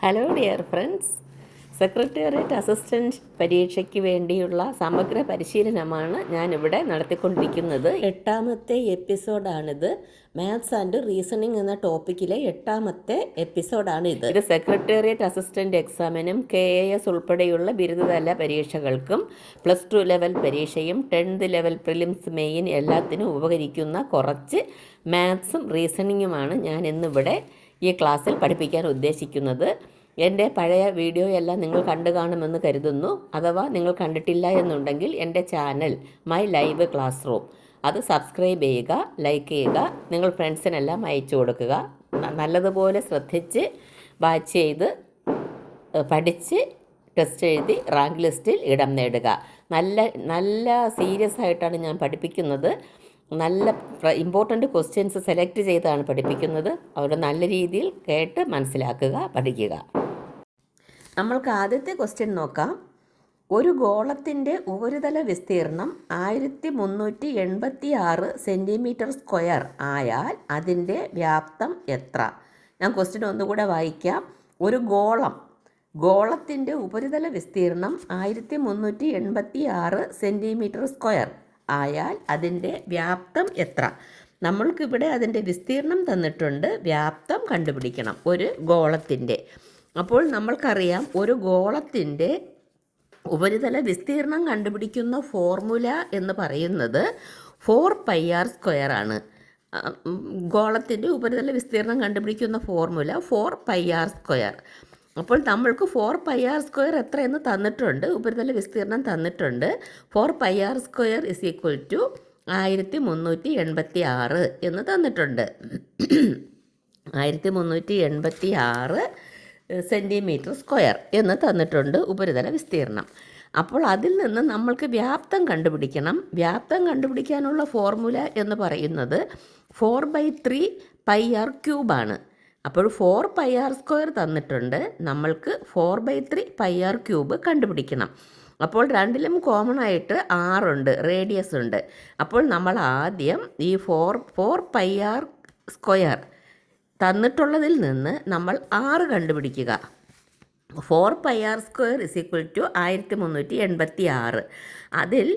Hello dear friends secretariat assistant പരീക്ഷയ്ക്ക് വേണ്ടിയുള്ള സമഗ്ര പരിശീലനമാണ് ഞാനിവിടെ നടത്തിക്കൊണ്ടിരിക്കുന്നത്. എട്ടാമത്തെ എപ്പിസോഡാണിത്. മാത്സ് ആൻഡ് റീസണിങ് എന്ന ടോപ്പിക്കിലെ എട്ടാമത്തെ എപ്പിസോഡാണ് ഇത് ഇത് സെക്രട്ടേറിയറ്റ് അസിസ്റ്റന്റ് എക്സാമിനും കെ എ എസ് ഉൾപ്പെടെയുള്ള ബിരുദതല പരീക്ഷകൾക്കും പ്ലസ് ടു ലെവൽ പരീക്ഷയും ടെൻത്ത് ലെവൽ പ്രിലിംസ് മെയിൻ എല്ലാത്തിനും ഉപകരിക്കുന്ന കുറച്ച് മാത്സും റീസണിങ്ങുമാണ് ഞാൻ ഇന്നിവിടെ ഈ ക്ലാസ്സിൽ പഠിപ്പിക്കാൻ ഉദ്ദേശിക്കുന്നത്. എന്റെ പഴയ വീഡിയോ എല്ലാം നിങ്ങൾ കണ്ടു കാണുമെന്ന് കരുതുന്നു. അഥവാ നിങ്ങൾ കണ്ടിട്ടില്ല എന്നുണ്ടെങ്കിൽ എന്റെ channel my live class room. അത് സബ്സ്ക്രൈബ് ചെയ്യുക ലൈക്ക് ചെയ്യുക നിങ്ങൾ ഫ്രണ്ട്സിനെല്ലാം അയച്ചു കൊടുക്കുക. നല്ലതുപോലെ ശ്രദ്ധിച്ച് വാച്ച് ചെയ്ത് പഠിച്ച് ടെസ്റ്റ് എഴുതി റാങ്ക് ലിസ്റ്റിൽ ഇടം നേടുക. നല്ല നല്ല സീരിയസ് ആയിട്ടാണ് ഞാൻ പഠിപ്പിക്കുന്നത്. നല്ല ഇമ്പോർട്ടന്റ് ക്വസ്റ്റ്യൻസ് സെലക്ട് ചെയ്താണ് പഠിപ്പിക്കുന്നത്. അവർ നല്ല രീതിയിൽ കേട്ട് മനസ്സിലാക്കുക പഠിക്കുക. നമ്മൾക്ക് ആദ്യത്തെ ക്വസ്റ്റ്യൻ നോക്കാം. ഒരു ഗോളത്തിന്റെ ഉപരിതല വിസ്തീർണം ആയിരത്തി മുന്നൂറ്റി എൺപത്തി ആറ് സെന്റിമീറ്റർ സ്ക്വയർ ആയാൽ അതിന്റെ വ്യാപ്തം എത്ര? ഞാൻ ക്വസ്റ്റ്യൻ ഒന്നുകൂടെ വായിക്കാം. ഒരു ഗോളം ഗോളത്തിന്റെ ഉപരിതല വിസ്തീർണം ആയിരത്തി മുന്നൂറ്റി എൺപത്തി ആറ് സെന്റിമീറ്റർ സ്ക്വയർ ആയാൽ അതിന്റെ വ്യാപ്തം എത്ര? നമ്മൾക്കിവിടെ അതിന്റെ വിസ്തീർണം തന്നിട്ടുണ്ട് വ്യാപ്തം കണ്ടുപിടിക്കണം ഒരു ഗോളത്തിന്റെ. അപ്പോൾ നമ്മൾക്കറിയാം ഒരു ഗോളത്തിന്റെ ഉപരിതല വിസ്തീർണം കണ്ടുപിടിക്കുന്ന ഫോർമുല എന്ന് പറയുന്നത് ഫോർ പൈ ആർ സ്ക്വയർ ആണ്. ഗോളത്തിന്റെ ഉപരിതല വിസ്തീർണം കണ്ടുപിടിക്കുന്ന formula four pi R square. അപ്പോൾ നമ്മൾക്ക് ഫോർ പൈ ആർ സ്ക്വയർ എത്രയെന്ന് തന്നിട്ടുണ്ട്. ഉപരിതല വിസ്തീർണം തന്നിട്ടുണ്ട്. Four pi R square is equal to ആയിരത്തി മുന്നൂറ്റി എൺപത്തി ആറ് എന്ന് തന്നിട്ടുണ്ട്. ആയിരത്തി മുന്നൂറ്റി എൺപത്തി ആറ് സെന്റിമീറ്റർ സ്ക്വയർ എന്ന് തന്നിട്ടുണ്ട് ഉപരിതല വിസ്തീർണം അപ്പോൾ അതിൽ നിന്ന് നമ്മൾക്ക് വ്യാപ്തം കണ്ടുപിടിക്കണം. വ്യാപ്തം കണ്ടുപിടിക്കാനുള്ള ഫോർമുല എന്ന് പറയുന്നത് four by three pi R ക്യൂബാണ് അപ്പോൾ ഫോർ പൈ ആർ സ്ക്വയർ തന്നിട്ടുണ്ട്. നമ്മൾക്ക് four by three pi R cube കണ്ടുപിടിക്കണം. അപ്പോൾ രണ്ടിലും കോമൺ ആയിട്ട് ആറുണ്ട് റേഡിയസ് ഉണ്ട്. അപ്പോൾ നമ്മൾ ആദ്യം ഈ four four pi R square തന്നിട്ടുള്ളതിൽ നിന്ന് നമ്മൾ ആറ് കണ്ടുപിടിക്കുക. Four pi R square is equal to ആയിരത്തി മുന്നൂറ്റി എൺപത്തി ആറ് അതിൽ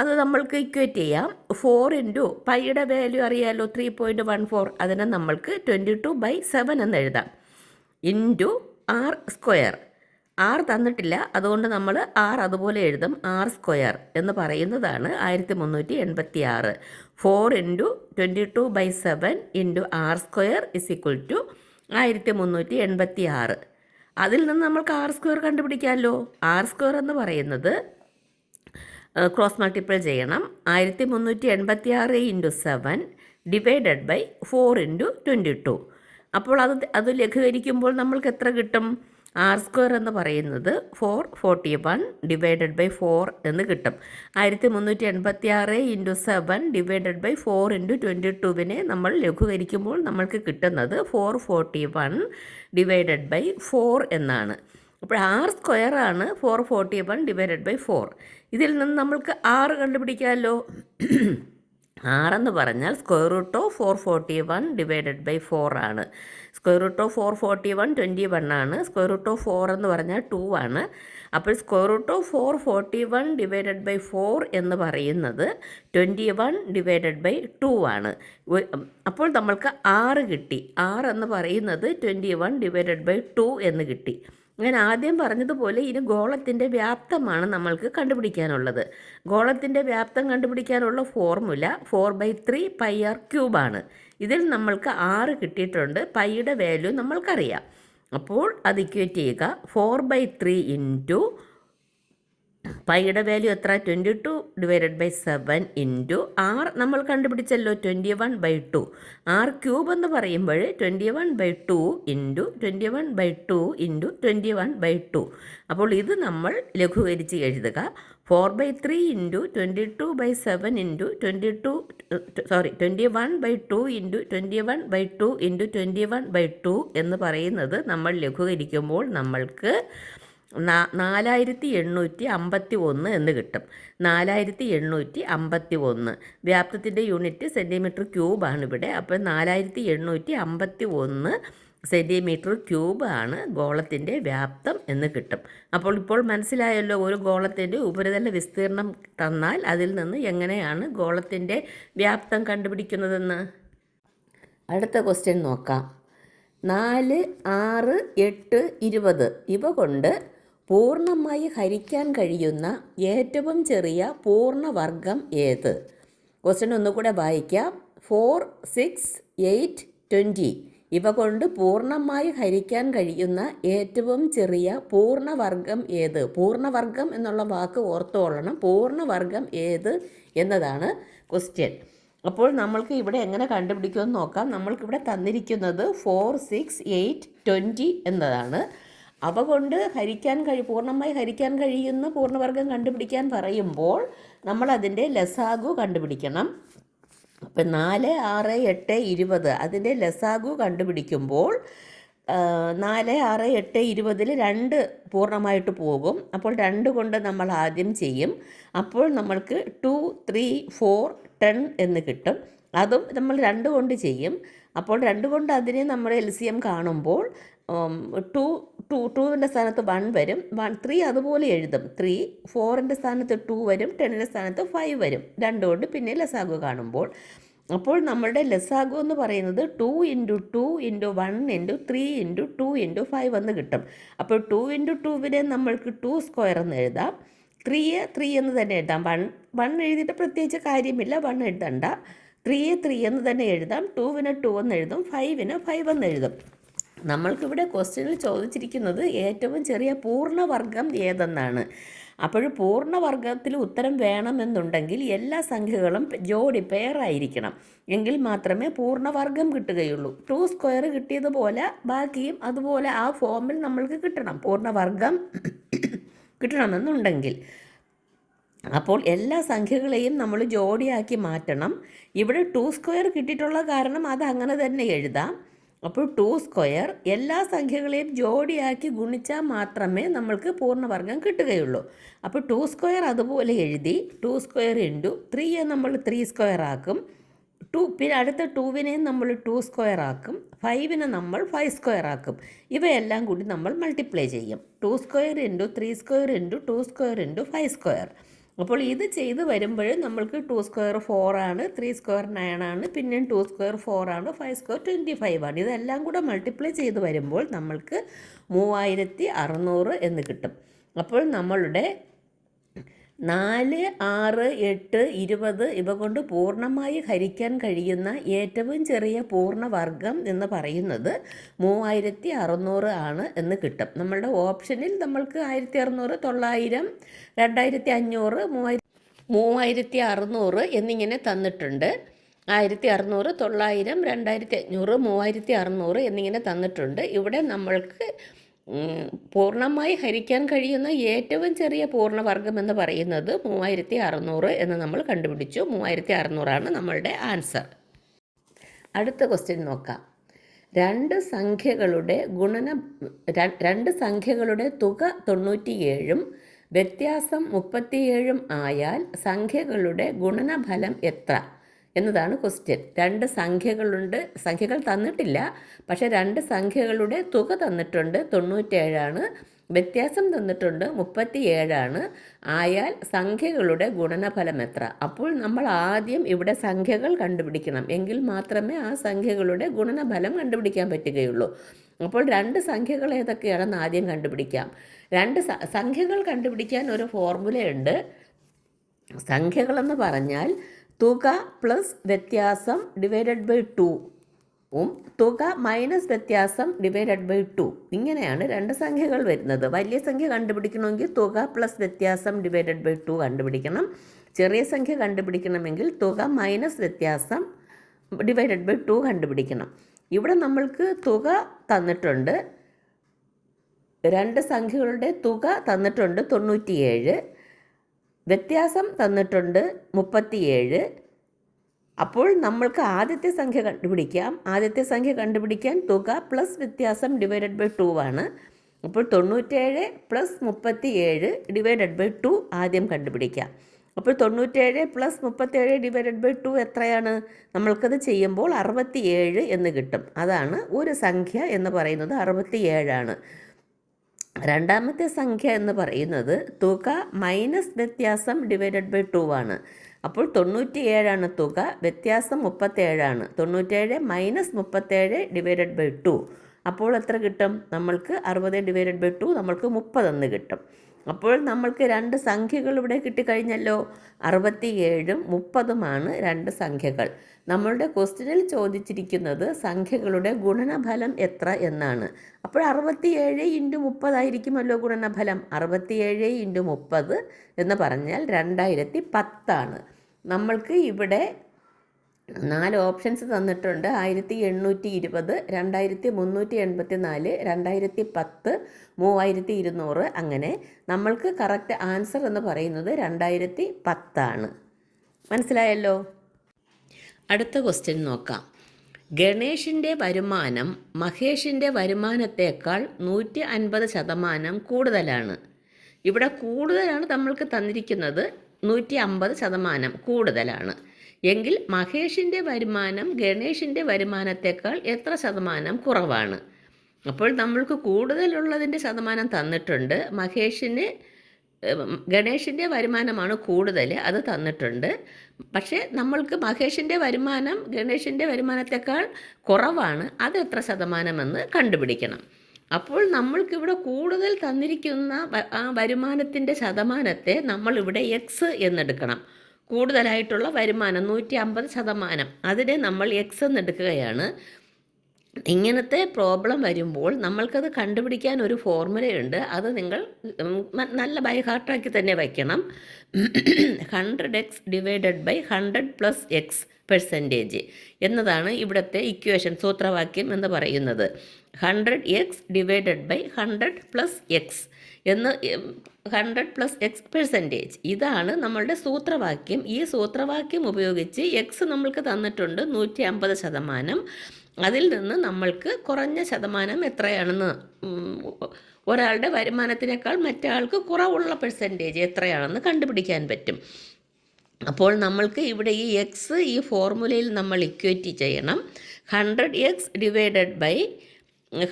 അത് നമ്മൾക്ക് ഇക്വേറ്റ് ചെയ്യാം. ഫോർ ഇന്റു പൈയുടെ വാല്യൂ അറിയാലോ ത്രീ പോയിന്റ് വൺ ഫോർ അതിനെ നമ്മൾക്ക് ട്വന്റി ടു ബൈ സെവൻ എന്ന് എഴുതാം. ഇന്റു ആർ സ്ക്വയർ ആർ തന്നിട്ടില്ല അതുകൊണ്ട് നമ്മൾ ആർ അതുപോലെ എഴുതും. ആർ സ്ക്വയർ എന്ന് പറയുന്നതാണ് ആയിരത്തി മുന്നൂറ്റി എൺപത്തി ആറ് four into twenty two by seven into R square is equal to ആയിരത്തി മുന്നൂറ്റി എൺപത്തി ആറ് അതിൽ നിന്ന് നമ്മൾക്ക് ആർ സ്ക്വയർ കണ്ടുപിടിക്കാമല്ലോ. ആർ സ്ക്വയർ എന്ന് പറയുന്നത് ക്രോസ് മൾട്ടിപ്പിൾ ചെയ്യണം. ആയിരത്തി മുന്നൂറ്റി എൺപത്തി ആറ് into seven divided by four into twenty two അപ്പോൾ അത് അത് ലഘൂകരിക്കുമ്പോൾ നമ്മൾക്ക് എത്ര കിട്ടും? ആർ സ്ക്വയർ എന്ന് പറയുന്നത് four forty one divided by four എന്ന് കിട്ടും. ആയിരത്തി മുന്നൂറ്റി എൺപത്തി ആറ് into seven divided by four into twenty ടുവിനെ നമ്മൾ ലഘൂകരിക്കുമ്പോൾ നമ്മൾക്ക് കിട്ടുന്നത് four forty one divided by four എന്നാണ്. അപ്പോൾ R സ്ക്വയറാണ് four forty one divided by four ഇതിൽ നിന്ന് നമ്മൾക്ക് ആറ് കണ്ടുപിടിക്കാമല്ലോ. ആറെന്ന് പറഞ്ഞാൽ square root of four forty one divided by four ആണ്. Square root of four forty one twenty one ആണ്. സ്ക്വയർ റൂട്ട് ഓഫ് ഫോർ എന്ന് പറഞ്ഞാൽ ടു ആണ്. അപ്പോൾ square root of four forty one divided by four എന്ന് പറയുന്നത് twenty one divided by two ആണ്. അപ്പോൾ നമ്മൾക്ക് ആറ് കിട്ടി. ആറ് എന്ന് പറയുന്നത് twenty one divided by two എന്ന് കിട്ടി. ഞാൻ ആദ്യം പറഞ്ഞതുപോലെ ഇനി ഗോളത്തിന്റെ വ്യാപ്തമാണ് നമ്മൾക്ക് കണ്ടുപിടിക്കാനുള്ളത്. ഗോളത്തിന്റെ വ്യാപ്തം കണ്ടുപിടിക്കാനുള്ള formula four by three pi R ക്യൂബാണ് ഇതിൽ നമ്മൾക്ക് ആറ് കിട്ടിയിട്ടുണ്ട്. പൈയുടെ വാല്യൂ നമ്മൾക്കറിയാം. അപ്പോൾ അത് ഇക്വേറ്റ് ചെയ്യുക ഫോർ ബൈ ത്രീ ഇന്റു പൈയുടെ വാല്യൂ എത്ര? Twenty two divided by seven into R നമ്മൾ കണ്ടുപിടിച്ചല്ലോ twenty one by two R cube എന്ന് പറയുമ്പോൾ twenty one by two into twenty one by two into twenty one by two അപ്പോൾ ഇത് നമ്മൾ ലഘൂകരിച്ച് എഴുതുക. Four by three into twenty two by seven into twenty two sorry twenty one by two into twenty one by two into twenty one by two എന്ന് പറയുന്നത് നമ്മൾ ലഘൂകരിക്കുമ്പോൾ നമ്മൾക്ക് നാലായിരത്തി എണ്ണൂറ്റി അമ്പത്തി ഒന്ന് എന്ന് കിട്ടും. നാലായിരത്തി എണ്ണൂറ്റി അമ്പത്തി ഒന്ന് വ്യാപ്തത്തിന്റെ യൂണിറ്റ് സെന്റിമീറ്റർ ക്യൂബാണ് ഇവിടെ. അപ്പോൾ നാലായിരത്തി എണ്ണൂറ്റി അമ്പത്തി ഒന്ന് സെന്റിമീറ്റർ ക്യൂബാണ് ഗോളത്തിന്റെ വ്യാപ്തം എന്ന് കിട്ടും. അപ്പോൾ ഇപ്പോൾ മനസ്സിലായല്ലോ ഒരു ഗോളത്തിന്റെ ഉപരിതല വിസ്തീർണം തന്നാൽ അതിൽ നിന്ന് എങ്ങനെയാണ് ഗോളത്തിന്റെ വ്യാപ്തം കണ്ടുപിടിക്കുന്നതെന്ന്? അടുത്ത ക്വസ്റ്റ്യൻ നോക്കാം. നാല് ആറ് എട്ട് ഇരുപത്. ഇവ കൊണ്ട് പൂർണമായി ഹരിക്കാൻ കഴിയുന്ന ഏറ്റവും ചെറിയ പൂർണവർഗം ഏത്? ക്വസ്റ്റ്യൻ ഒന്നുകൂടെ വായിക്കാം. ഫോർ സിക്സ് എയ്റ്റ് ട്വന്റി ഇവ കൊണ്ട് പൂർണമായി ഹരിക്കാൻ കഴിയുന്ന ഏറ്റവും ചെറിയ പൂർണവർഗം ഏത്? പൂർണവർഗം എന്നുള്ള വാക്ക് ഓർത്തുകൊള്ളണം പൂർണവർഗം ഏത് എന്നതാണ് ക്വസ്റ്റ്യൻ അപ്പോൾ നമ്മൾക്ക് ഇവിടെ എങ്ങനെ കണ്ടുപിടിക്കുമെന്ന് നോക്കാം. നമ്മൾക്കിവിടെ തന്നിരിക്കുന്നത് ഫോർ സിക്സ് എയ്റ്റ് ട്വന്റി എന്നതാണ്. അവ കൊണ്ട് ഹരിക്കാൻ കഴി പൂർണമായി ഹരിക്കാൻ കഴിയുന്ന പൂർണവർഗം കണ്ടുപിടിക്കാൻ പറയുമ്പോൾ നമ്മൾ അതിന്റെ ലസാഗു കണ്ടുപിടിക്കണം. അപ്പം നാല് ആറ് എട്ട് ഇരുപത് അതിന്റെ ലസാഗു കണ്ടുപിടിക്കുമ്പോൾ നാല് ആറ് എട്ട് ഇരുപതിൽ രണ്ട് പൂർണമായിട്ട് പോകും. അപ്പോൾ രണ്ട് കൊണ്ട് നമ്മൾ ആദ്യം ചെയ്യും. അപ്പോൾ നമ്മൾക്ക് ടു ത്രീ ഫോർ ടെൻ എന്ന് കിട്ടും. അതും നമ്മൾ രണ്ട് കൊണ്ട് ചെയ്യും. അപ്പോൾ രണ്ട് കൊണ്ട് അതിനെ നമ്മൾ എൽ സി എം കാണുമ്പോൾ ടു ടു ടുവിന്റെ സ്ഥാനത്ത് വൺ വരും വൺ ത്രീ അതുപോലെ എഴുതും. ത്രീ ഫോറിന്റെ സ്ഥാനത്ത് ടു വരും ടെന്നിന്റെ സ്ഥാനത്ത് ഫൈവ് വരും. രണ്ടുകൊണ്ട് പിന്നെ ലസാഗു കാണുമ്പോൾ. അപ്പോൾ നമ്മളുടെ ലസാഗു എന്ന് പറയുന്നത് two into two into one into three into two into five എന്ന് കിട്ടും. അപ്പോൾ ടു ഇന്റു ടുവിനെ നമ്മൾക്ക് ടു സ്ക്വയർ എന്ന് എഴുതാം. ത്രീയെ ത്രീ എന്ന് തന്നെ എഴുതാം. വൺ വൺ എഴുതിയിട്ട് പ്രത്യേകിച്ച് കാര്യമില്ല വൺ എഴുതണ്ട. ത്രീയെ ത്രീ എന്ന് തന്നെ എഴുതാം. ടുവിന് ടു എന്ന് എഴുതും. ഫൈവിന് ഫൈവ് എന്ന് എഴുതും. നമ്മൾക്കിവിടെ ക്വസ്റ്റ്യനിൽ ചോദിച്ചിരിക്കുന്നത് ഏറ്റവും ചെറിയ പൂർണവർഗം ഏതെന്നാണ്. അപ്പോൾ പൂർണവർഗത്തിൽ ഉത്തരം വേണമെന്നുണ്ടെങ്കിൽ എല്ലാ സംഖ്യകളും ജോഡി പെയറായിരിക്കണം എങ്കിൽ മാത്രമേ പൂർണവർഗം കിട്ടുകയുള്ളൂ. ടു സ്ക്വയർ കിട്ടിയതുപോലെ ബാക്കിയും അതുപോലെ ആ ഫോമിൽ നമ്മൾക്ക് കിട്ടണം. പൂർണവർഗം കിട്ടണമെന്നുണ്ടെങ്കിൽ. അപ്പോൾ എല്ലാ സംഖ്യകളെയും നമ്മൾ ജോഡിയാക്കി മാറ്റണം. ഇവിടെ ടു സ്ക്വയർ കിട്ടിയിട്ടുള്ള കാരണം അത് അങ്ങനെ തന്നെ എഴുതാം. അപ്പോൾ ടു സ്ക്വയർ എല്ലാ സംഖ്യകളെയും ജോഡിയാക്കി ഗുണിച്ചാൽ മാത്രമേ നമ്മൾക്ക് പൂർണവർഗം കിട്ടുകയുള്ളൂ. അപ്പോൾ ടു സ്ക്വയർ അതുപോലെ എഴുതി ടു സ്ക്വയർ ഇന്റു ത്രീയെ നമ്മൾ ത്രീ സ്ക്വയർ ആക്കും. ടു പിന്നെ അടുത്ത ടൂവിനെയും നമ്മൾ ടു സ്ക്വയർ ആക്കും. ഫൈവിനെ നമ്മൾ ഫൈവ് സ്ക്വയർ ആക്കും. ഇവയെല്ലാം കൂടി നമ്മൾ മൾട്ടിപ്ലൈ ചെയ്യും. Two square into three square into two square into five square. അപ്പോൾ ഇത് ചെയ്ത് വരുമ്പോൾ നമ്മൾക്ക് ടു സ്ക്വയർ ഫോർ ആണ് ത്രീ സ്ക്വയർ നയൻ ആണ് പിന്നെയും ടു സ്ക്വയർ ഫോർ ആണ് ഫൈവ് സ്ക്വയർ ട്വന്റി ഫൈവ് ആണ്. ഇതെല്ലാം കൂടെ മൾട്ടിപ്ലൈ ചെയ്ത് വരുമ്പോൾ നമ്മൾക്ക് മൂവായിരത്തി അറുന്നൂറ് എന്ന് കിട്ടും. അപ്പോൾ നമ്മളുടെ നാല് ആറ് എട്ട് ഇരുപത് ഇവ കൊണ്ട് പൂർണമായി ഹരിക്കാൻ കഴിയുന്ന ഏറ്റവും ചെറിയ പൂർണവർഗം എന്ന് പറയുന്നത് മൂവായിരത്തി അറുന്നൂറ് ആണ് എന്ന് കിട്ടും. നമ്മളുടെ ഓപ്ഷനിൽ നമ്മൾക്ക് ആയിരത്തി അറുന്നൂറ് തൊള്ളായിരം രണ്ടായിരത്തി അഞ്ഞൂറ് മൂവായിരത്തി മൂവായിരത്തി അറുന്നൂറ് എന്നിങ്ങനെ തന്നിട്ടുണ്ട്. ആയിരത്തി അറുന്നൂറ് തൊള്ളായിരം രണ്ടായിരത്തി അഞ്ഞൂറ് മൂവായിരത്തി അറുന്നൂറ് എന്നിങ്ങനെ തന്നിട്ടുണ്ട്. ഇവിടെ നമ്മൾക്ക് പൂർണമായി ഹരിക്കാൻ കഴിയുന്ന ഏറ്റവും ചെറിയ പൂർണവർഗം എന്ന് പറയുന്നത് മൂവായിരത്തി അറുന്നൂറ് എന്ന് നമ്മൾ കണ്ടുപിടിച്ചു. മൂവായിരത്തി അറുന്നൂറാണ് നമ്മളുടെ ആൻസർ. അടുത്ത ക്വസ്റ്റ്യൻ നോക്കാം. രണ്ട് സംഖ്യകളുടെ ഗുണന രണ്ട് സംഖ്യകളുടെ തുക തൊണ്ണൂറ്റിയേഴും വ്യത്യാസം മുപ്പത്തിയേഴും ആയാൽ സംഖ്യകളുടെ ഗുണനഫലം എത്ര? എന്നതാണ് ക്വസ്റ്റ്യൻ രണ്ട് സംഖ്യകളുണ്ട്. സംഖ്യകൾ തന്നിട്ടില്ല. പക്ഷേ രണ്ട് സംഖ്യകളുടെ തുക തന്നിട്ടുണ്ട്. തൊണ്ണൂറ്റേഴാണ്. വ്യത്യാസം തന്നിട്ടുണ്ട്. മുപ്പത്തിയേഴാണ്. ആയാൽ സംഖ്യകളുടെ ഗുണനഫലം എത്ര? അപ്പോൾ നമ്മൾ ആദ്യം ഇവിടെ സംഖ്യകൾ കണ്ടുപിടിക്കണം. എങ്കിൽ മാത്രമേ ആ സംഖ്യകളുടെ ഗുണനഫലം കണ്ടുപിടിക്കാൻ പറ്റുകയുള്ളൂ. അപ്പോൾ രണ്ട് സംഖ്യകൾ ഏതൊക്കെയാണെന്ന് ആദ്യം കണ്ടുപിടിക്കാം. രണ്ട് സംഖ്യകൾ കണ്ടുപിടിക്കാൻ ഒരു ഫോർമുലയുണ്ട് സംഖ്യകളെന്ന് പറഞ്ഞാൽ തുക പ്ലസ് വ്യത്യാസം ഡിവൈഡഡ് ബൈ ടു ഉം തുക മൈനസ് വ്യത്യാസം ഡിവൈഡഡ് ബൈ ടു ഇങ്ങനെയാണ് രണ്ട് സംഖ്യകൾ വരുന്നത്. വലിയ സംഖ്യ കണ്ടുപിടിക്കണമെങ്കിൽ തുക പ്ലസ് വ്യത്യാസം ഡിവൈഡഡ് ബൈ ടു കണ്ടുപിടിക്കണം. ചെറിയ സംഖ്യ കണ്ടുപിടിക്കണമെങ്കിൽ തുക മൈനസ് വ്യത്യാസം ഡിവൈഡഡ് ബൈ ടു കണ്ടുപിടിക്കണം. ഇവിടെ നമ്മൾക്ക് തുക തന്നിട്ടുണ്ട്. രണ്ട് സംഖ്യകളുടെ തുക തന്നിട്ടുണ്ട് തൊണ്ണൂറ്റിയേഴ്. വ്യത്യാസം തന്നിട്ടുണ്ട് മുപ്പത്തിയേഴ്. അപ്പോൾ നമ്മൾക്ക് ആദ്യത്തെ സംഖ്യ കണ്ടുപിടിക്കാം. ആദ്യത്തെ സംഖ്യ കണ്ടുപിടിക്കാൻ തുക പ്ലസ് വ്യത്യാസം ഡിവൈഡഡ് ബൈ ടു ആണ്. അപ്പോൾ തൊണ്ണൂറ്റേഴ് പ്ലസ് മുപ്പത്തി ഏഴ് ഡിവൈഡഡ് ബൈ ടു ആദ്യം കണ്ടുപിടിക്കാം. അപ്പോൾ തൊണ്ണൂറ്റേഴ് പ്ലസ് മുപ്പത്തേഴ് ഡിവൈഡഡ് ബൈ ടു എത്രയാണ്? നമ്മൾക്കത് ചെയ്യുമ്പോൾ അറുപത്തിയേഴ് എന്ന് കിട്ടും. അതാണ് ഒരു സംഖ്യ എന്ന് പറയുന്നത് അറുപത്തിയേഴാണ്. രണ്ടാമത്തെ സംഖ്യ എന്ന് പറയുന്നത് തുക മൈനസ് വ്യത്യാസം ഡിവൈഡഡ് ബൈ ടു ആണ്. അപ്പോൾ തൊണ്ണൂറ്റിയേഴാണ് തുക വ്യത്യാസം മുപ്പത്തേഴാണ് തൊണ്ണൂറ്റേഴ് മൈനസ് മുപ്പത്തേഴ് ഡിവൈഡഡ് ബൈ ടു അപ്പോൾ എത്ര കിട്ടും? നമ്മൾക്ക് അറുപത് ഡിവൈഡഡ് ബൈ ടു നമ്മൾക്ക് മുപ്പതെന്ന് കിട്ടും. അപ്പോൾ നമ്മൾക്ക് രണ്ട് സംഖ്യകൾ ഇവിടെ കിട്ടിക്കഴിഞ്ഞല്ലോ. അറുപത്തിയേഴും മുപ്പതുമാണ് രണ്ട് സംഖ്യകൾ. നമ്മളുടെ ക്വസ്റ്റ്യനിൽ ചോദിച്ചിരിക്കുന്നത് സംഖ്യകളുടെ ഗുണനഫലം എത്ര എന്നാണ്. അപ്പോൾ അറുപത്തിയേഴ് ഇന്റു മുപ്പതായിരിക്കുമല്ലോ ഗുണനഫലം. അറുപത്തിയേഴ് ഇന്റു മുപ്പത് എന്ന് പറഞ്ഞാൽ രണ്ടായിരത്തി പത്താണ്. നമ്മൾക്ക് ഇവിടെ നാല് ഓപ്ഷൻസ് തന്നിട്ടുണ്ട്. ആയിരത്തി എണ്ണൂറ്റി ഇരുപത് രണ്ടായിരത്തി മുന്നൂറ്റി എൺപത്തി നാല് രണ്ടായിരത്തി പത്ത് മൂവായിരത്തി ഇരുന്നൂറ് അങ്ങനെ നമ്മൾക്ക് കറക്റ്റ് ആൻസർ എന്ന് പറയുന്നത് രണ്ടായിരത്തി പത്താണ് മനസ്സിലായല്ലോ? അടുത്ത ക്വസ്റ്റ്യൻ നോക്കാം. ഗണേഷിന്റെ വരുമാനം മഹേഷിന്റെ വരുമാനത്തേക്കാൾ നൂറ്റി അൻപത് ശതമാനം കൂടുതലാണ്. ഇവിടെ കൂടുതലാണ് നമ്മൾക്ക് തന്നിരിക്കുന്നത് നൂറ്റി അമ്പത് ശതമാനം കൂടുതലാണ്. എങ്കിൽ മഹേഷിന്റെ വരുമാനം ഗണേഷിന്റെ വരുമാനത്തേക്കാൾ എത്ര ശതമാനം കുറവാണ്. അപ്പോൾ നമ്മൾക്ക് കൂടുതലുള്ളതിന്റെ ശതമാനം തന്നിട്ടുണ്ട്. മഹേഷിന് ഗണേഷിന്റെ വരുമാനമാണ് കൂടുതൽ അത് തന്നിട്ടുണ്ട്. പക്ഷേ നമ്മൾക്ക് മഹേഷിന്റെ വരുമാനം ഗണേഷിന്റെ വരുമാനത്തേക്കാൾ കുറവാണ് അത് എത്ര ശതമാനമെന്ന് കണ്ടുപിടിക്കണം. അപ്പോൾ നമ്മൾക്കിവിടെ കൂടുതൽ തന്നിരിക്കുന്ന ആ വരുമാനത്തിന്റെ ശതമാനത്തെ നമ്മളിവിടെ എക്സ് എന്നെടുക്കണം. കൂടുതലായിട്ടുള്ള വരുമാനം നൂറ്റി അമ്പത് ശതമാനം. അതിനെ നമ്മൾ എക്സ് എന്നെടുക്കുകയാണ് ഇങ്ങനത്തെ പ്രോബ്ലം വരുമ്പോൾ നമ്മൾക്കത് കണ്ടുപിടിക്കാൻ ഒരു ഫോർമുലയുണ്ട് അത് നിങ്ങൾ നല്ല ബൈ ഹാർട്ടാക്കി തന്നെ വയ്ക്കണം hundred X divided by hundred plus X percentage എന്നതാണ് ഇവിടുത്തെ ഇക്വേഷൻ സൂത്രവാക്യം എന്ന് പറയുന്നത്. Hundred X divided by hundred plus X എന്ന് ഹൺഡ്രഡ് പ്ലസ് എക്സ് പെർസെന്റേജ് ഇതാണ് നമ്മളുടെ സൂത്രവാക്യം. ഈ സൂത്രവാക്യം ഉപയോഗിച്ച് എക്സ് നമ്മൾക്ക് തന്നിട്ടുണ്ട് നൂറ്റി അമ്പത് ശതമാനം. അതിൽ നിന്ന് നമ്മൾക്ക് കുറഞ്ഞ ശതമാനം എത്രയാണെന്ന് ഒരാളുടെ വരുമാനത്തിനേക്കാൾ മറ്റാൾക്ക് കുറവുള്ള പെർസെന്റേജ് എത്രയാണെന്ന് കണ്ടുപിടിക്കാൻ പറ്റും. അപ്പോൾ നമ്മൾക്ക് ഇവിടെ ഈ എക്സ് ഈ ഫോർമുലയിൽ നമ്മൾ ഇക്വേറ്റ് ചെയ്യണം. Hundred X divided by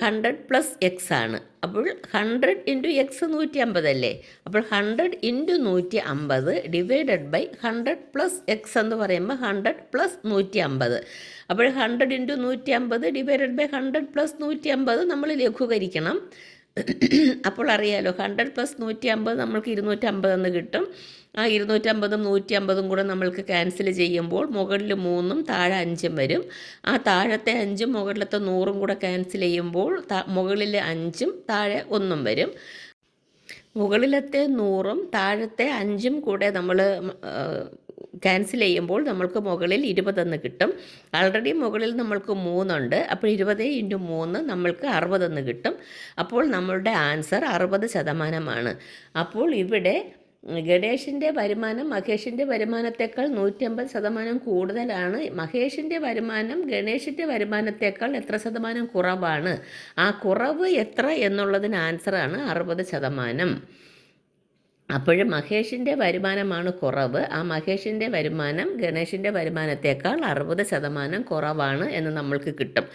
hundred plus X ആണ്. അപ്പോൾ ഹൺഡ്രഡ് ഇന്റു എക്സ് നൂറ്റി അമ്പതല്ലേ അപ്പോൾ ഹൺഡ്രഡ് ഇന്റു നൂറ്റി അമ്പത് divided by hundred plus X എന്ന് പറയുമ്പോൾ ഹൺഡ്രഡ് പ്ലസ് നൂറ്റി അമ്പത് അപ്പോൾ ഹൺഡ്രഡ് ഇന്റു നൂറ്റി അമ്പത് ഡിവൈഡഡ് ബൈ ഹൺഡ്രഡ് പ്ലസ് നൂറ്റി അമ്പത് നമ്മൾ ലഘൂകരിക്കണം. അപ്പോൾ അറിയാലോ ഹൺഡ്രഡ് പ്ലസ് നൂറ്റി അമ്പത് നമ്മൾക്ക് ഇരുന്നൂറ്റമ്പതെന്ന് കിട്ടും. ആ ഇരുന്നൂറ്റമ്പതും നൂറ്റി അമ്പതും കൂടെ നമ്മൾക്ക് ക്യാൻസൽ ചെയ്യുമ്പോൾ മുകളിൽ മൂന്നും താഴെ അഞ്ചും വരും. ആ താഴത്തെ അഞ്ചും മുകളിലത്തെ നൂറും കൂടെ ക്യാൻസൽ ചെയ്യുമ്പോൾ മുകളിൽ അഞ്ചും താഴെ ഒന്നും വരും. മുകളിലത്തെ നൂറും താഴത്തെ അഞ്ചും കൂടെ നമ്മൾ ക്യാൻസൽ ചെയ്യുമ്പോൾ നമ്മൾക്ക് മുകളിൽ ഇരുപതെന്ന് കിട്ടും. ആൾറെഡി മുകളിൽ നമ്മൾക്ക് മൂന്നുണ്ട്. അപ്പോൾ ഇരുപത് ഇന്റു മൂന്ന് നമ്മൾക്ക് അറുപതെന്ന് കിട്ടും. അപ്പോൾ നമ്മളുടെ ആൻസർ അറുപത് ശതമാനമാണ്. അപ്പോൾ ഇവിടെ ഗണേഷിന്റെ വരുമാനം മഹേഷിന്റെ വരുമാനത്തേക്കാൾ നൂറ്റമ്പത് ശതമാനം കൂടുതലാണ്. മഹേഷിന്റെ വരുമാനം ഗണേഷിന്റെ വരുമാനത്തേക്കാൾ എത്ര ശതമാനം കുറവാണ്? ആ കുറവ് എത്ര എന്നുള്ളതിന് ആൻസറാണ് അറുപത് ശതമാനം. അപ്പോൾ മഹേഷിന്റെ വരുമാനമാണ് കുറവ്. ആ മഹേഷിന്റെ വരുമാനം ഗണേഷിന്റെ വരുമാനത്തേക്കാൾ അറുപത് ശതമാനം കുറവാണ് എന്ന് നമ്മൾക്ക് കിട്ടും.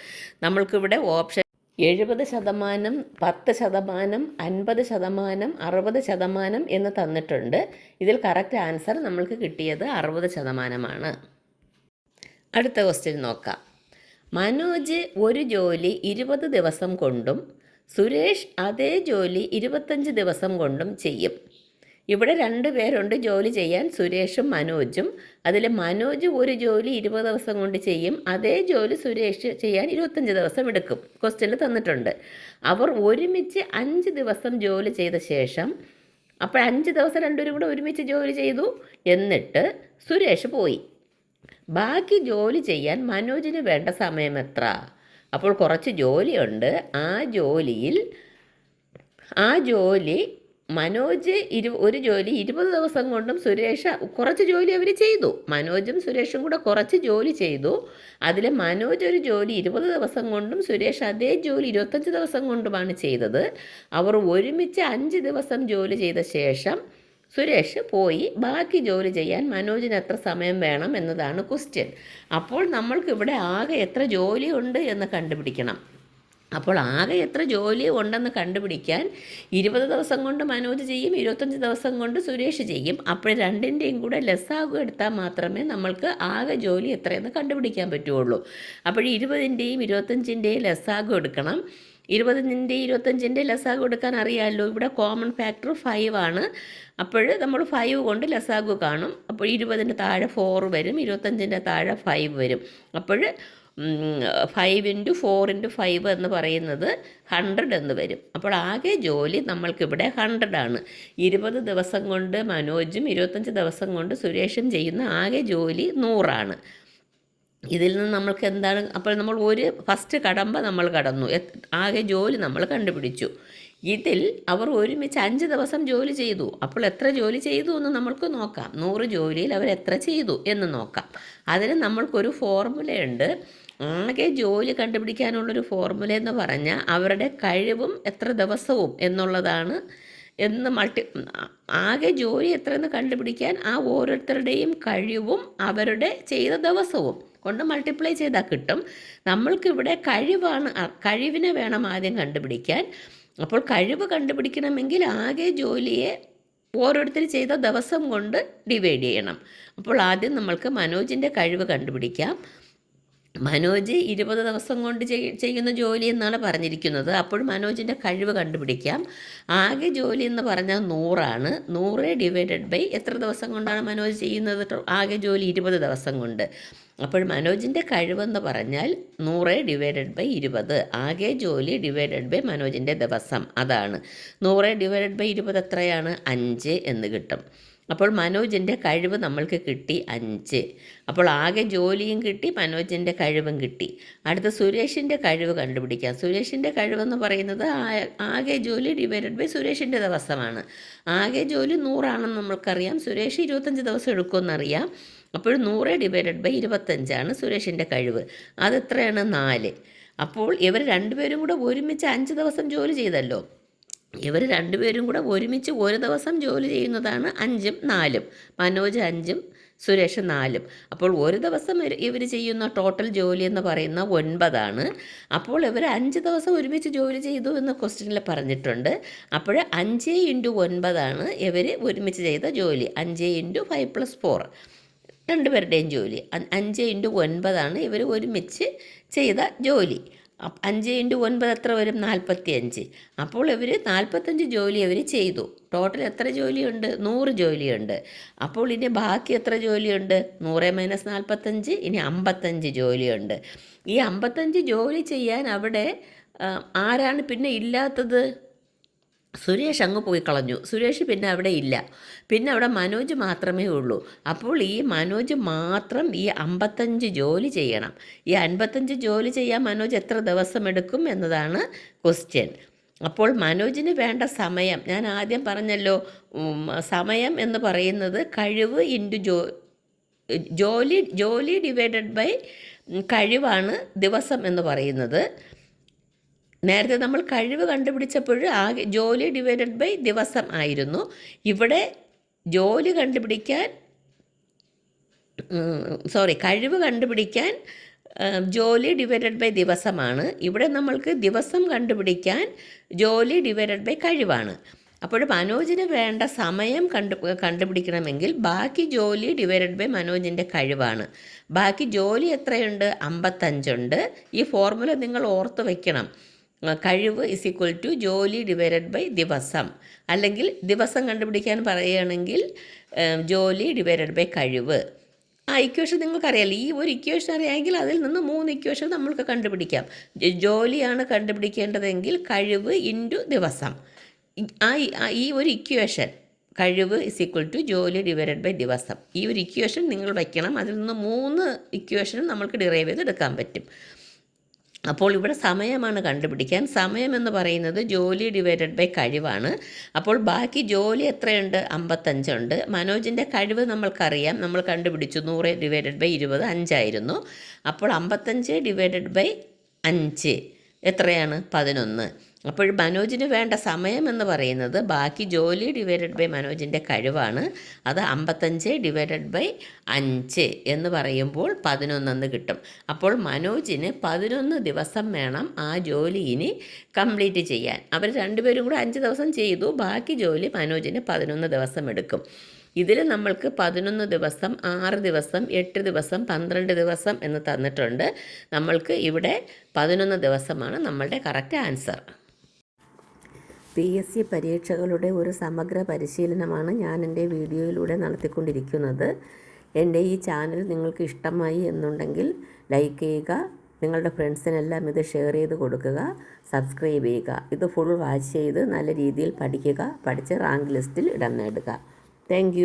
നമ്മൾക്കിവിടെ ഓപ്ഷൻ എഴുപത് ശതമാനം പത്ത് ശതമാനം അൻപത് ശതമാനം അറുപത് ശതമാനം എന്ന് തന്നിട്ടുണ്ട്. ഇതിൽ കറക്റ്റ് ആൻസർ നമ്മൾക്ക് കിട്ടിയത് അറുപത് ശതമാനമാണ്. അടുത്ത ക്വസ്റ്റ്യൻ നോക്കാം. മനോജ് ഒരു ജോലി ഇരുപത് ദിവസം കൊണ്ടും സുരേഷ് അതേ ജോലി ഇരുപത്തഞ്ച് ദിവസം കൊണ്ടും ചെയ്യും. ഇവിടെ രണ്ട് പേരുണ്ട് ജോലി ചെയ്യാൻ സുരേഷും മനോജും. അതിൽ മനോജ് ഒരു ജോലി ഇരുപത് ദിവസം കൊണ്ട് ചെയ്യും. അതേ ജോലി സുരേഷ് ചെയ്യാൻ ഇരുപത്തഞ്ച് ദിവസം എടുക്കും. ക്വസ്റ്റ്യനിൽ തന്നിട്ടുണ്ട്. അവർ ഒരുമിച്ച് അഞ്ച് ദിവസം ജോലി ചെയ്ത ശേഷം അപ്പോൾ അഞ്ച് ദിവസം രണ്ടുപേരും കൂടെ ഒരുമിച്ച് ജോലി ചെയ്തു എന്നിട്ട് സുരേഷ് പോയി. ബാക്കി ജോലി ചെയ്യാൻ മനോജിന് വേണ്ട സമയം എത്ര? അപ്പോൾ കുറച്ച് ജോലിയുണ്ട്. ആ ജോലിയിൽ ആ ജോലി മനോജ് ഇരു ഒരു ജോലി ഇരുപത് ദിവസം കൊണ്ടും സുരേഷ് കുറച്ച് ജോലി അവർ ചെയ്തു. മനോജും സുരേഷും കൂടെ കുറച്ച് ജോലി ചെയ്തു. അതിൽ മനോജ് ഒരു ജോലി ഇരുപത് ദിവസം കൊണ്ടും സുരേഷ് അതേ ജോലി ഇരുപത്തഞ്ച് ദിവസം കൊണ്ടുമാണ് ചെയ്തത്. അവർ ഒരുമിച്ച് അഞ്ച് ദിവസം ജോലി ചെയ്ത ശേഷം സുരേഷ് പോയി ബാക്കി ജോലി ചെയ്യാൻ മനോജിന് എത്ര സമയം വേണം എന്നതാണ് ക്വസ്റ്റ്യൻ അപ്പോൾ നമ്മൾക്ക് ഇവിടെ ആകെ എത്ര ജോലിയുണ്ട് എന്ന് കണ്ടുപിടിക്കണം. അപ്പോൾ ആകെ എത്ര ജോലി ഉണ്ടെന്ന് കണ്ടുപിടിക്കാൻ ഇരുപത് ദിവസം കൊണ്ട് മനോജ് ചെയ്യും ഇരുപത്തഞ്ച് ദിവസം കൊണ്ട് സുരേഷ് ചെയ്യും. അപ്പോൾ രണ്ടിന്റെയും കൂടെ ലെസ്സാകുക എടുത്താൽ മാത്രമേ നമ്മൾക്ക് ആകെ ജോലി എത്രയെന്ന് കണ്ടുപിടിക്കാൻ പറ്റുള്ളൂ അപ്പോൾ ഇരുപതിന്റെയും ഇരുപത്തഞ്ചിന്റെയും ലെസ്സാകും എടുക്കണം. ഇരുപതിന്റെ ഇരുപത്തഞ്ചിന്റെ ലസാഗു എടുക്കാൻ അറിയാമല്ലോ ഇവിടെ കോമൺ ഫാക്ടർ ഫൈവ് ആണ്. അപ്പോൾ നമ്മൾ ഫൈവ് കൊണ്ട് ലസാഗു കാണും. അപ്പോൾ ഇരുപതിന്റെ താഴെ ഫോർ വരും ഇരുപത്തഞ്ചിന്റെ താഴെ ഫൈവ് വരും. അപ്പോൾ five into four into five എന്ന് പറയുന്നത് ഹൺഡ്രഡ് എന്ന് വരും. അപ്പോൾ ആകെ ജോലി നമ്മൾക്കിവിടെ ഹൺഡ്രഡ് ആണ്. ഇരുപത് ദിവസം കൊണ്ട് മനോജും ഇരുപത്തഞ്ച് ദിവസം കൊണ്ട് സുരേഷും ചെയ്യുന്ന ആകെ ജോലി നൂറാണ്. ഇതിൽ നിന്ന് നമ്മൾക്ക് എന്താണ്? അപ്പോൾ നമ്മൾ ഒരു ഫസ്റ്റ് കടമ്പ നമ്മൾ കടന്നു. ആകെ ജോലി നമ്മൾ കണ്ടുപിടിച്ചു. ഇതിൽ അവർ ഒരുമിച്ച് അഞ്ച് ദിവസം ജോലി ചെയ്തു. അപ്പോൾ എത്ര ജോലി ചെയ്തു എന്ന് നമ്മൾക്ക് നോക്കാം. നൂറ് ജോലിയിൽ അവർ എത്ര ചെയ്തു എന്ന് നോക്കാം. അതിന് നമ്മൾക്കൊരു ഫോർമുലയുണ്ട് ആകെ ജോലി കണ്ടുപിടിക്കാനുള്ളൊരു ഫോർമുല എന്ന് പറഞ്ഞാൽ അവരുടെ കഴിവും എത്ര ദിവസവും എന്നുള്ളതാണ്. എന്ന് മൾട്ടി ആകെ ജോലി എത്രയെന്ന് കണ്ടുപിടിക്കാൻ ആ ഓരോരുത്തരുടെയും കഴിവും അവരുടെ ചെയ്ത ദിവസവും കൊണ്ട് മൾട്ടിപ്ലൈ ചെയ്താൽ കിട്ടും. നമ്മൾക്കിവിടെ കഴിവാണ് കഴിവിനെ വേണം ആദ്യം കണ്ടുപിടിക്കാൻ. അപ്പോൾ കഴിവ് കണ്ടുപിടിക്കണമെങ്കിൽ ആകെ ജോലിയെ ഓരോരുത്തർ ചെയ്ത ദിവസം കൊണ്ട് ഡിവൈഡ് ചെയ്യണം. അപ്പോൾ ആദ്യം നമ്മൾക്ക് മനോജിന്റെ കഴിവ് കണ്ടുപിടിക്കാം. മനോജ് ഇരുപത് ദിവസം കൊണ്ട് ചെയ്യുന്ന ജോലി എന്നാണ് പറഞ്ഞിരിക്കുന്നത്. അപ്പോൾ മനോജിന്റെ കഴിവ് കണ്ടുപിടിക്കാം. ആകെ ജോലി എന്ന് പറഞ്ഞാൽ നൂറാണ്. നൂറ് ഡിവൈഡഡ് ബൈ എത്ര ദിവസം കൊണ്ടാണ് മനോജ് ചെയ്യുന്നത്? ആകെ ജോലി ഇരുപത് ദിവസം കൊണ്ട്. അപ്പോൾ മനോജിന്റെ കഴിവെന്ന് പറഞ്ഞാൽ നൂറ് ഡിവൈഡഡ് ബൈ ഇരുപത്. ആകെ ജോലി ഡിവൈഡഡ് ബൈ മനോജിന്റെ ദിവസം. അതാണ്. നൂറ് ഡിവൈഡഡ് ബൈ ഇരുപത് എത്രയാണ്? അഞ്ച് എന്ന് കിട്ടും. അപ്പോൾ മനോജിന്റെ കഴിവ് നമ്മൾക്ക് കിട്ടി അഞ്ച്. അപ്പോൾ ആകെ ജോലിയും കിട്ടി മനോജിന്റെ കഴിവും കിട്ടി. അടുത്ത സുരേഷിന്റെ കഴിവ് കണ്ടുപിടിക്കാം. സുരേഷിന്റെ കഴിവെന്ന് പറയുന്നത് ആകെ ജോലി ഡിവൈഡഡ് ബൈ സുരേഷിന്റെ ദിവസമാണ്. ആകെ ജോലി നൂറാണെന്ന് നമ്മൾക്കറിയാം. സുരേഷ് ഇരുപത്തഞ്ച് ദിവസം എടുക്കുമെന്നറിയാം. അപ്പോൾ നൂറ് ഡിവൈഡഡ് ബൈ ഇരുപത്തഞ്ചാണ് സുരേഷിന്റെ കഴിവ്. അതെത്രയാണ്? നാല്. അപ്പോൾ ഇവർ രണ്ടുപേരും കൂടെ ഒരുമിച്ച് അഞ്ച് ദിവസം ജോലി ചെയ്തല്ലോ. ഇവർ രണ്ടുപേരും കൂടെ ഒരുമിച്ച് ഒരു ദിവസം ജോലി ചെയ്യുന്നതാണ് അഞ്ചും നാലും. മനോജ് അഞ്ചും സുരേഷ് നാലും. അപ്പോൾ ഒരു ദിവസം ഇവർ ചെയ്യുന്ന ടോട്ടൽ ജോലി എന്ന് പറയുന്ന ഒൻപതാണ്. അപ്പോൾ ഇവർ അഞ്ച് ദിവസം ഒരുമിച്ച് ജോലി ചെയ്തു എന്ന് ക്വസ്റ്റ്യനിൽ പറഞ്ഞിട്ടുണ്ട്. അപ്പോൾ അഞ്ച് ഇന്റു ഒൻപതാണ് ഇവർ ഒരുമിച്ച് ചെയ്ത ജോലി. അഞ്ച് ഇന്റു ഫൈവ് പ്ലസ് ഫോർ രണ്ടുപേരുടെയും ജോലി. അഞ്ച് ഇന്റു ഒൻപതാണ് ഇവർ ഒരുമിച്ച് ചെയ്ത ജോലി. അഞ്ച് ഇന്റു ഒൻപത് എത്ര വരും? നാൽപ്പത്തി അഞ്ച് അപ്പോൾ ഇവർ നാൽപ്പത്തഞ്ച് ജോലി അവർ ചെയ്തു. ടോട്ടൽ എത്ര ജോലിയുണ്ട്? നൂറ് ജോലിയുണ്ട്. അപ്പോൾ ഇനി ബാക്കി എത്ര ജോലിയുണ്ട്? നൂറ് മൈനസ് നാൽപ്പത്തഞ്ച് ഇനി അമ്പത്തഞ്ച് ജോലിയുണ്ട്. ഈ അമ്പത്തഞ്ച് ജോലി ചെയ്യാൻ അവിടെ ആരാണ് പിന്നെ ഇല്ലാത്തത്? സുരേഷ് അങ്ങ് പോയി കളഞ്ഞു. സുരേഷ് പിന്നെ അവിടെ ഇല്ല. പിന്നെ അവിടെ മനോജ് മാത്രമേ ഉള്ളൂ. അപ്പോൾ ഈ മനോജ് മാത്രം ഈ അമ്പത്തഞ്ച് ജോലി ചെയ്യണം. ഈ അൻപത്തഞ്ച് ജോലി ചെയ്യാൻ മനോജ് എത്ര ദിവസം എടുക്കും എന്നതാണ് ക്വസ്റ്റ്യൻ അപ്പോൾ മനോജിന് വേണ്ട സമയം ഞാൻ ആദ്യം പറഞ്ഞല്ലോ സമയം എന്ന് പറയുന്നത് കഴിവ് ഇന്റു ജോ ജോലി ജോലി ഡിവൈഡഡ് ബൈ കഴിവാണ് ദിവസം എന്ന് പറയുന്നത്. നേരത്തെ നമ്മൾ കഴിവ് കണ്ടുപിടിച്ചപ്പോൾ ആകെ ജോലി ഡിവൈഡഡ് ബൈ ദിവസം ആയിരുന്നു. ഇവിടെ ജോലി കണ്ടുപിടിക്കാൻ സോറി കഴിവ് കണ്ടുപിടിക്കാൻ ജോലി ഡിവൈഡഡ് ബൈ ദിവസമാണ്. ഇവിടെ നമ്മൾക്ക് ദിവസം കണ്ടുപിടിക്കാൻ ജോലി ഡിവൈഡഡ് ബൈ കഴിവാണ്. അപ്പോൾ മനോജിന് വേണ്ട സമയം കണ്ടു കണ്ടുപിടിക്കണമെങ്കിൽ ബാക്കി ജോലി ഡിവൈഡഡ് ബൈ മനോജിന്റെ കഴിവാണ്. ബാക്കി ജോലി എത്രയുണ്ട്? അമ്പത്തഞ്ചുണ്ട്. ഈ ഫോർമുല നിങ്ങൾ ഓർത്ത് വയ്ക്കണം കഴിവ് ഇസ് ഈക്വൽ ടു ജോലി ഡിവൈഡഡ് ബൈ ദിവസം. അല്ലെങ്കിൽ ദിവസം കണ്ടുപിടിക്കാൻ പറയുകയാണെങ്കിൽ ജോലി ഡിവൈഡഡ് ബൈ കഴിവ്. ആ ഇക്വേഷൻ നിങ്ങൾക്കറിയാലോ ഈ ഒരു ഇക്വേഷൻ അറിയാമെങ്കിൽ അതിൽ നിന്ന് മൂന്ന് ഇക്വേഷൻ നമ്മൾക്ക് കണ്ടുപിടിക്കാം. ജോലിയാണ് കണ്ടുപിടിക്കേണ്ടതെങ്കിൽ കഴിവ് ഇന്റു ദിവസം. ആ ഈ- ഒരു ഇക്വേഷൻ കഴിവ് ഇസ് ഈക്വൽ ടു ജോലി ഡിവൈഡഡ് ബൈ ദിവസം. ഈ ഒരു ഇക്വേഷൻ നിങ്ങൾ വയ്ക്കണം അതിൽ നിന്ന് മൂന്ന് ഇക്വേഷനും നമ്മൾക്ക് ഡിറൈവ് ചെയ്തെടുക്കാൻ പറ്റും. അപ്പോൾ ഇവിടെ സമയമാണ് കണ്ടുപിടിക്കാൻ. സമയം എന്ന് പറയുന്നത് ജോലി ഡിവൈഡഡ് ബൈ കഴിവാണ്. അപ്പോൾ ബാക്കി ജോലി എത്രയുണ്ട്? അമ്പത്തഞ്ചുണ്ട്. മനോജിന്റെ കഴിവ് നമ്മൾക്കറിയാം. നമ്മൾ കണ്ടുപിടിച്ചു. നൂറ് ഡിവൈഡഡ് ബൈ ഇരുപത് അഞ്ചായിരുന്നു. അപ്പോൾ അമ്പത്തഞ്ച് ഡിവൈഡഡ് ബൈ അഞ്ച്. എത്രയാണ്? പതിനൊന്ന്. അപ്പോൾ മനോജിന് വേണ്ട സമയം എന്ന് പറയുന്നത് ബാക്കി ജോലി ഡിവൈഡഡ് ബൈ മനോജിന്റെ കഴിവാണ്. അത് അമ്പത്തഞ്ച് ഡിവൈഡഡ് ബൈ അഞ്ച് എന്ന് പറയുമ്പോൾ പതിനൊന്നെന്ന് കിട്ടും. അപ്പോൾ മനോജിന് പതിനൊന്ന് ദിവസം വേണം ആ ജോലി ഇനി കംപ്ലീറ്റ് ചെയ്യാൻ. അവർ രണ്ടുപേരും കൂടെ അഞ്ച് ദിവസം ചെയ്തു. ബാക്കി ജോലി മനോജിന് പതിനൊന്ന് ദിവസം എടുക്കും. ഇതിൽ നമ്മൾക്ക് പതിനൊന്ന് ദിവസം ആറ് ദിവസം എട്ട് ദിവസം പന്ത്രണ്ട് ദിവസം എന്ന് തന്നിട്ടുണ്ട്. നമ്മൾക്ക് ഇവിടെ പതിനൊന്ന് ദിവസമാണ് നമ്മളുടെ correct answer P S C പരീക്ഷകളുടെ ഒരു സമഗ്ര പരിശീലനമാണ് ഞാൻ എന്റെ വീഡിയോയിലൂടെ നടത്തിക്കൊണ്ടിരിക്കുന്നത്. എന്റെ ഈ ചാനൽ നിങ്ങൾക്ക് ഇഷ്ടമായി എന്നുണ്ടെങ്കിൽ ലൈക്ക് ചെയ്യുക നിങ്ങളുടെ ഫ്രണ്ട്സിനെല്ലാം ഇത് ഷെയർ ചെയ്ത് കൊടുക്കുക സബ്സ്ക്രൈബ് ചെയ്യുക ഇത് ഫുൾ വാച്ച് ചെയ്ത് നല്ല രീതിയിൽ പഠിക്കുക പഠിച്ച് റാങ്ക് ലിസ്റ്റിൽ ഇടം നേടുക. താങ്ക്